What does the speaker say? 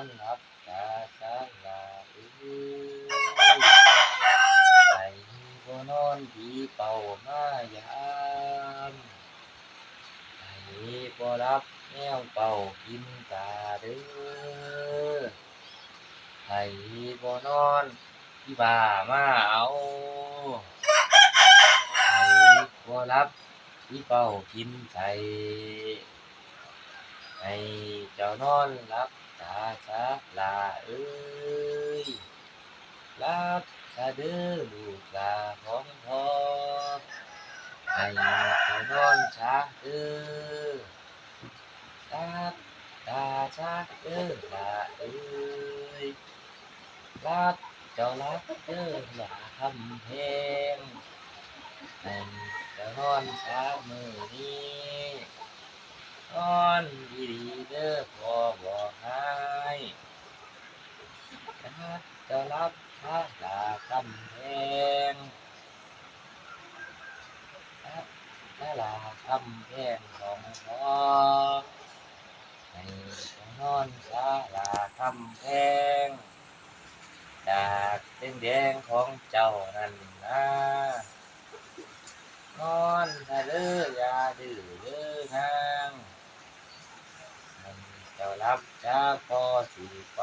อนรับตาสาลาเอ้ยใจบ่นอนผีเป่ามายามใจบ่รับแนวเป่ากินตาเด้อใจบ่นอนพี่บ้ามาเอาใจบ่รับพี่เป่ากินใจให้เจ้านอนหลับ ตาซะลาเอ้ยลับซะเด้อลูกลาของพ่อให้เจ้านอนซะเด้อหลับตาซะเด้อลาเอ้ยลับเจ้าลับเด้อหลาคำแพลงให้เจ้านอนซะมื้อนี้นอนดีดีๆเด้อพ่อบอกให้นะ จะรับพระลาคำแพงนพระลาคำแพงของพ่อให้นอนศาลาคำแพงจากแดงแดงของเจ้านั่นนะนอนถ้าเด้อยาดื้อเด้อนางมันจ้ารับจ้าพอสิไป